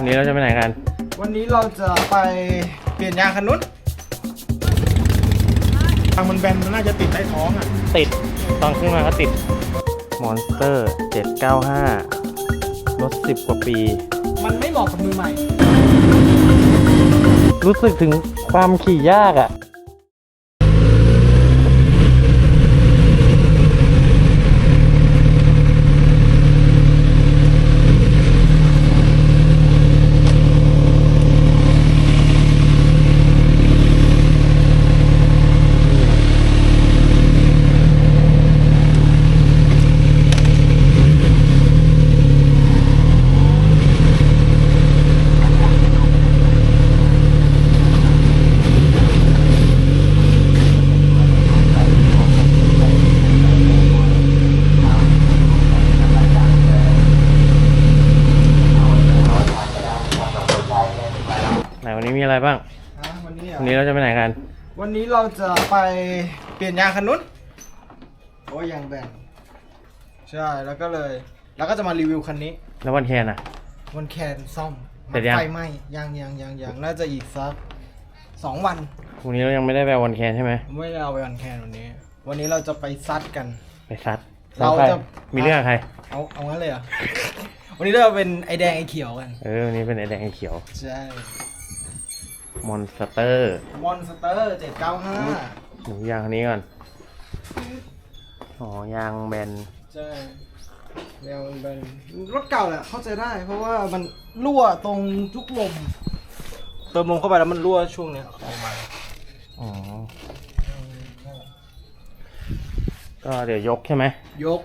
วันนี้เราจะไปไหนกัน วันนี้เราจะไปเปลี่ยนยางคันนู้นทางมันแบนมันน่าจะติดใต้ท้องอะ ติด ตอนขึ้นมาก็ติด มอนสเตอร์ 795 รถ 10 กว่าปี มันไม่เหมาะกับมือใหม่ รู้สึกถึงความขี่ยากอะ่ มีอะไรบ้างวันนี้เหรอวันนี้เราจะไปไหนกัน วันนี้เราจะไปเปลี่ยนยางคันนู้นโอ้ยยางแบนใช่แล้วก็เลยแล้วก็จะมารีวิวคันนี้แล้ววันแคนอะ วันแคนซ่อมเสร็จยัง ไฟไหม้ยังยังยังยังน่าจะอีกสักสองวันวันนี้เรายังไม่ได้ไปวันแคนใช่ไหมไม่ได้เอาไปวันแคนวันนี้ วันนี้เราจะไปซัดกัน ไปซัดเราซัดจะใคมีเรื่องกับใคร เอาเอางั้นเลยเหรอ วันนี้เราเป็นไอแดงไอเขียวกัน เออวันนี้เป็นไอแดงไอเขียว ใช่ มอนสเตอร์มอนสเตอร์เจ็ดเก้าห้าหนูยางคันนี้ก่อน อ๋อยางแบน ใช่แนวมันเป็นรถเก่าแหละเข้าใจได้ เพราะว่ามันรั่วตรงจุกลมเติมลมเข้าไปแล้วมันรั่วช่วงเนี้ยออกมาอ๋อ ก็เดี๋ยวยกใช่ไหม ยก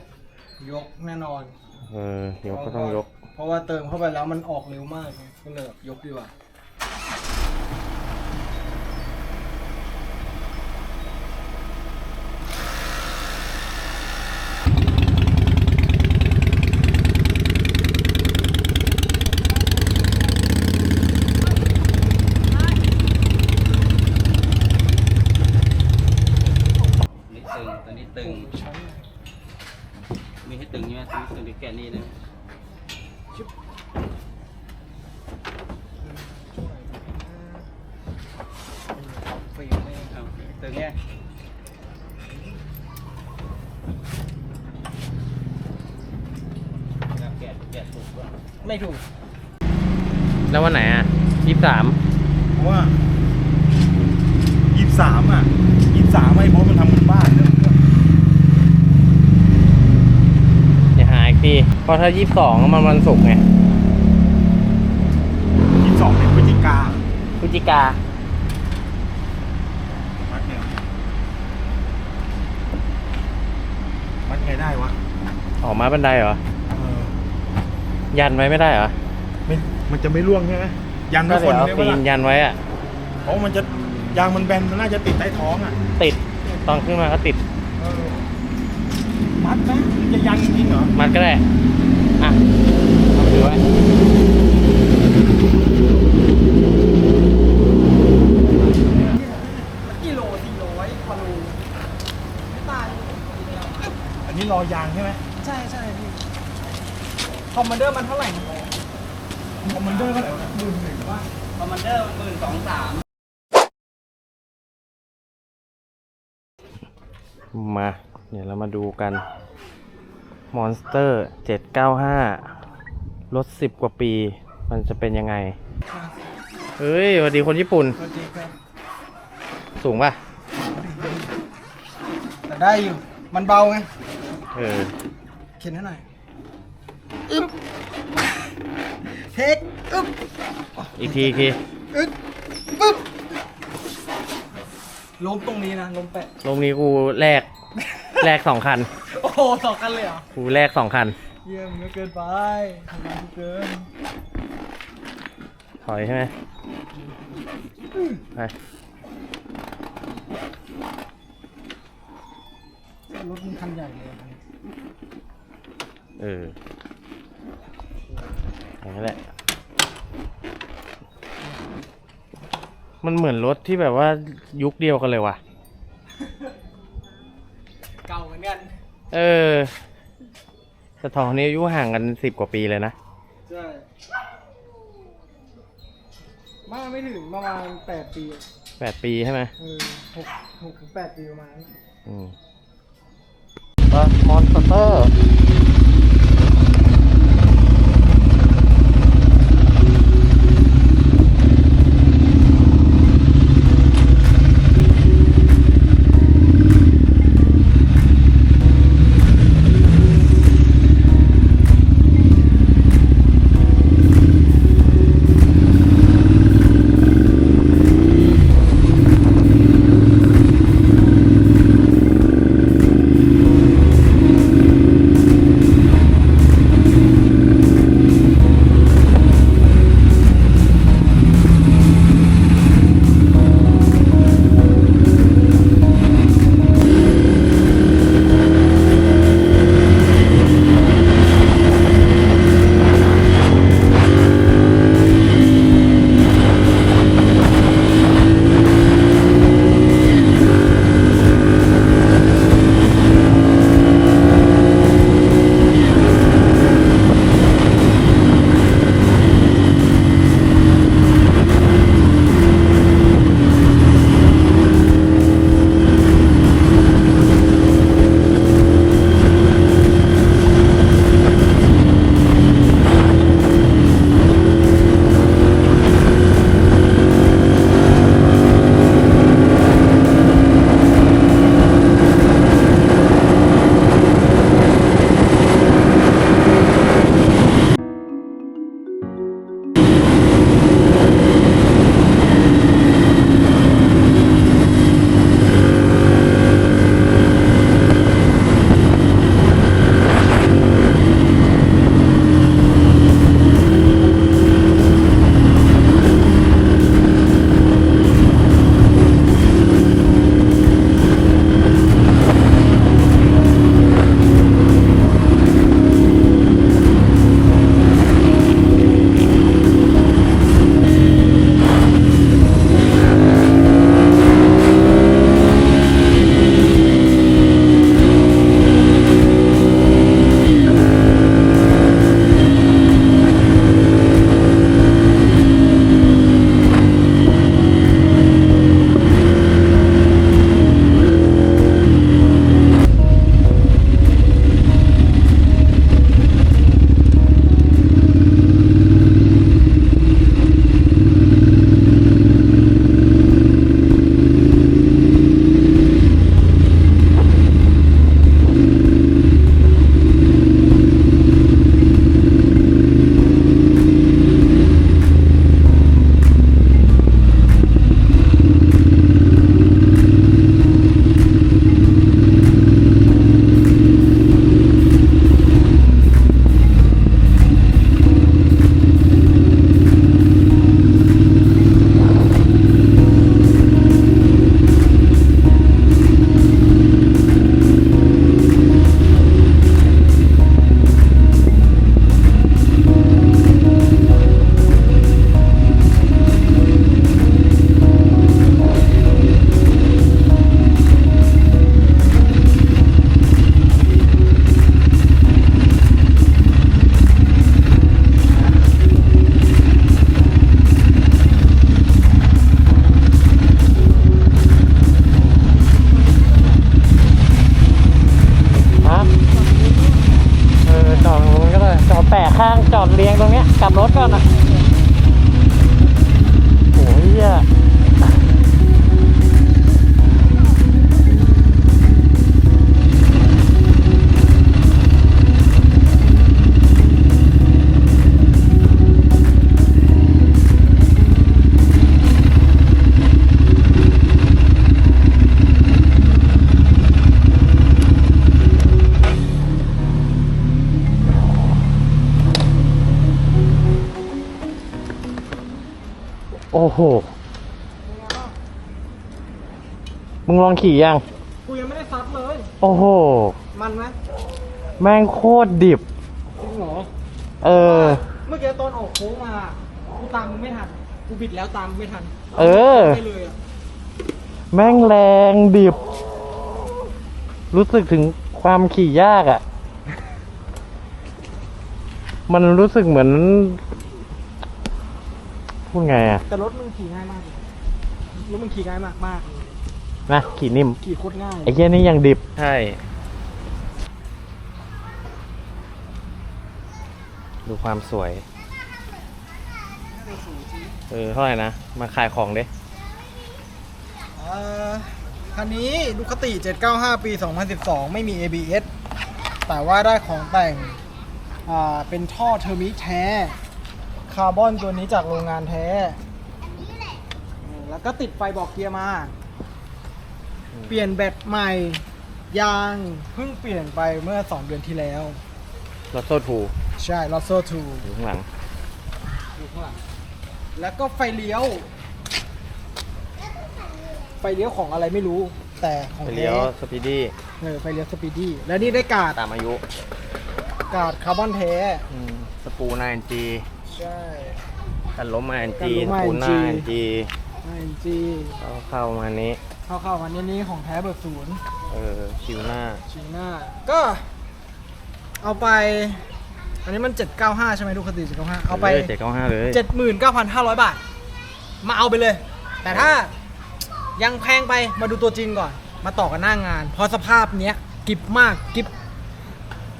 ยกแน่นอน เออยกก็ต้องยก เพราะว่าเติมเข้าไปแล้วมันออกเร็วมากไงก็เลยแบบยกดีกว่า นี่ตึง ตอนนี้ตึงมีให้ตึงใช่ไหมตึงตึงเดี๋ยวแกะนี่นะฟิลไม่เอาตึงเนี่ยแล้วแกะแกะถูกป่ะไม่ถูก แล้ววันไหนอะยี่สามเพราะว่ายี่สามอะยี่สามไอ้โบ๊ทมันทำบุญบ้านเนี่ย อย่าหาอีกที เพราะถ้ายี่สองมันวันศุกร์ไงยี่สองเป็นพฤศจิกาพฤศจิกามัดเนี่ยมัดไงได้วะออกมาบันไดเหรอ เออยันไว้ไม่ได้เหรอไม่มันจะไม่ร่วงใช่ไหมยันก็ไม่คเดี๋ยนวเอาได้ปีปะนล่ะยันไว้อะเพราะมันจะยางมันแบนมันน่าจะติดใต้ท้องอะติดตอนขึ้นมาก็ติด เออ มัดไหมมันจะยันจริงๆเหรอ มันก็ได้ อะเอาถือไว้กิโลสี่ร้อยกว่าโลไม่ตายอันนี้รอยางใช่ไหมใช่ใช่พี่คอมมานเดอร์มันเท่าไหร่นะคอมมานเดอร์เท่าไหร่วะหมื่นหนึ่งวะคอมมานเดอร์หมื่นสองสามมา เดี๋ยวเรามาดูกัน Monster 795รถ10กว่าปี มันจะเป็นยังไง เฮ้ยสวัสดีคนญี่ปุ่นสวัสดีครับสูงป่ะ แต่ได้อยู่ มันเบาไง เออ เข็นให้หน่อย อึ๊บ เทค อึ๊บ อีกทีอีกทีอึ๊บปึ๊บล้มตรงนี้นะล้มแปะลงนี้กูแลก แลกสองคันโอ้โหสองกันเลยเหรอกูแลกสองคัน เยี่ยมเหลือเกินไปทำงานเกินถอยใช่ไหมไปรถมันคันใหญ่เลยอะเอออย่างนั้นแหละ มันเหมือนรถที่แบบว่ายุคเดียวกันเลยว่ะ เออแต่ทองนี้อายุห่างกันสิบกว่าปีเลยนะ ใช่บ้าไม่ถึงประมาณแปดปีแปดปีใช่ไหมเออหกหกถึงแปดปีประมาณนั้น อืมมอนสเตอร์ โอ้โห มึงลองขี่ยัง กูยังไม่ได้ซัดเลย โอ้โห มันไหมแม่งโคตรดิบ จริงเหรอ เออ เมื่อกี้ตอนออกโค้งมา กูตามมึงไม่ทัน กูบิดแล้วตามมึงไม่ทันเออได้เลยอะแม่งแรงดิบ รู้สึกถึงความขี่ยากอะ่ะ มันรู้สึกเหมือน พูดไงอะแต่รถมึงขี่ง่ายมากเลยรถมึงขี่ง่ายมากมากเลยนะขี่นิ่ม ขี่โคตรง่ายไอ้เหี้ยนี่ยังดิบ ใช่ ดูความสวย เออเท่าไหร่นะ มาขายของเด้เอ่อคันนี้ดูคติ 795 ปี 2012 ไม่มี ABS แต่ว่าได้ของแต่ง อ่า เป็นท่อเทอร์มิแท้ คาร์บอนตัวนี้จากโรงงานแท้อืมแล้วก็ติดไฟบอกเกียร์มา เปลี่ยนแบตใหม่ ยางเพิ่งเปลี่ยนไปเมื่อ 2 เดือนที่แล้วรถโซ่ทูใช่ลอโซ่อยู่ข้างหลัง2อยู่ข้างหลัง แล้วก็ไฟเลี้ยว ไฟเลี้ยวของอะไรไม่รู้ แต่ของไปแท้เลี้ยวสปีดี้เออไฟเลี้ยวสปีดี้ แล้วนี่ได้กาดตามอายุกาดคาร์บอนแท้อืมสปูนาเอ็นจี ใช่ กันล้มมาเอ็นกันจีล้สมมาปูนา NG เอ็นจีไอจีเข้าเข้ามานี้ เข้าเข้าๆมานี่นี่ของแท้เบอร์ศูนย์เออชิวหน้า ชีน่าก็ เอาไป อันนี้มัน 795 ใช่ไหมดูคติ795 เอาไป เจ็ดเก้าห้าเลย79,500 บาท มาเอาไปเลย แต่ถ้ายังแพงไปมาดูตัวจริงก่อน มาต่อกันหน้างาน เพราะสภาพเนี้ยกิบมากกิบ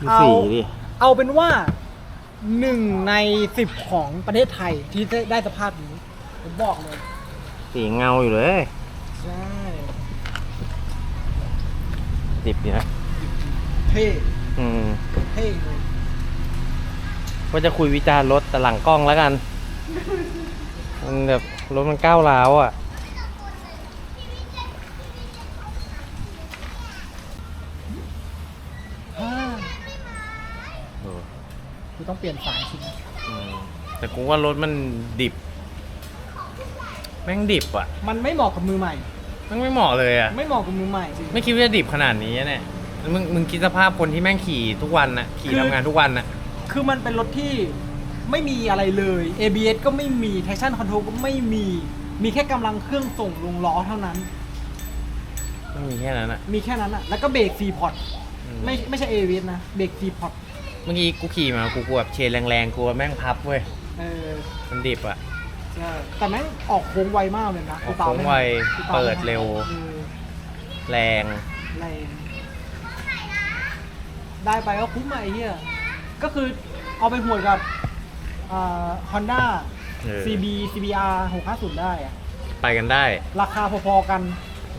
ดูเอาสีดิ เอาเป็นว่า หนึ่งในสิบของประเทศไทยที่ได้สภาพนี้ผมบอกเลย สีเงาอยู่เลยใช่ดิบอยู่นะเท่อืมเท่เลยก็จะคุยวิจารณ์รถแต่หลังกล้องแล้วกัน มันแบบรถมันก้าวร้าวอะ คือต้องเปลี่ยนสายสินะอืมแต่กูว่ารถมันดิบ แม่งดิบอะมันไม่เหมาะกับมือใหม่ แม่งไม่เหมาะเลยอะ ไม่เหมาะกับมือใหม่จริงไม่คิดว่าจะดิบขนาดนี้อะเนี่ยแล้วมึงมึงคิดสภาพคนที่แม่งขี่ทุกวันน่ะ ขี่คือทำงานทุกวันน่ะ คือมันเป็นรถที่ไม่มีอะไรเลย ABS ก็ไม่มี traction control ก็ไม่มี มีแค่กำลังเครื่องส่งลงล้อเท่านั้นไม่มีแค่นั้นอะมีแค่นั้นอะแล้วก็เบรก4พอร์ต อืมไม่ไม่ใช่ ABS นะ เบรก4พอร์ต เมื่อกี้กูขี่มากูกลัวแบบเชนแรงๆกลัวแม่งพับเว้ยเออมันดิบอะ ใช่แต่แม่งออกโค้งไวมากเลยนะออกโค้งไวกูตามไม่ทันเปิดเร็ว ออแรง แรงได้ไปก็คุ้มอะไอ้เหี้ยก็คือเอาไปหวดกับอ่า Honda เออ CB CBR 650 ได้อะไปกันได้ ราคาพอๆกัน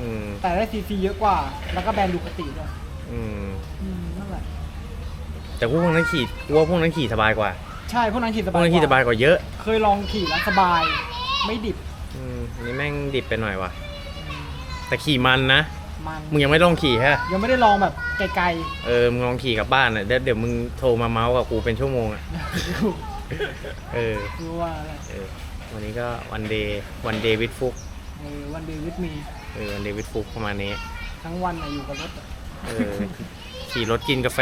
อืมแต่ได้ CC เยอะกว่า แล้วก็แบรนด์ดูคติด้วยอืม อืมนั่นแหละ แต่พวกนั้นขี่กูว่าพวกนั้นขี่สบายกว่าใช่พวกนั้นขี่สพวบากยนั้นขี่สบายกว่าเยอะเคยลองขี่แล้วสบาย ไม่ดิบอืมอันนี้แม่งดิบไปหน่อยว่ะ แต่ขี่มันนะมันมึงยังไม่ต้องขี่ฮะยังไม่ได้ลองแบบไกลเออมึงลองขี่กลับบ้านอะเดี๋ยวเดี๋ยวมึงโทรมาเมาส์กับกูเป็นชั่วโมงอะๆเออรู้ว่าอะไรเออวันนี้ก็วันเดย์วันเดย์วิดฟุกเออวันเดวิดมีเออวันเดย์วิดฟุกประมาณนี้ ทั้งวันอะอยู่กับรถอะเออ ขี่รถกินกาแฟ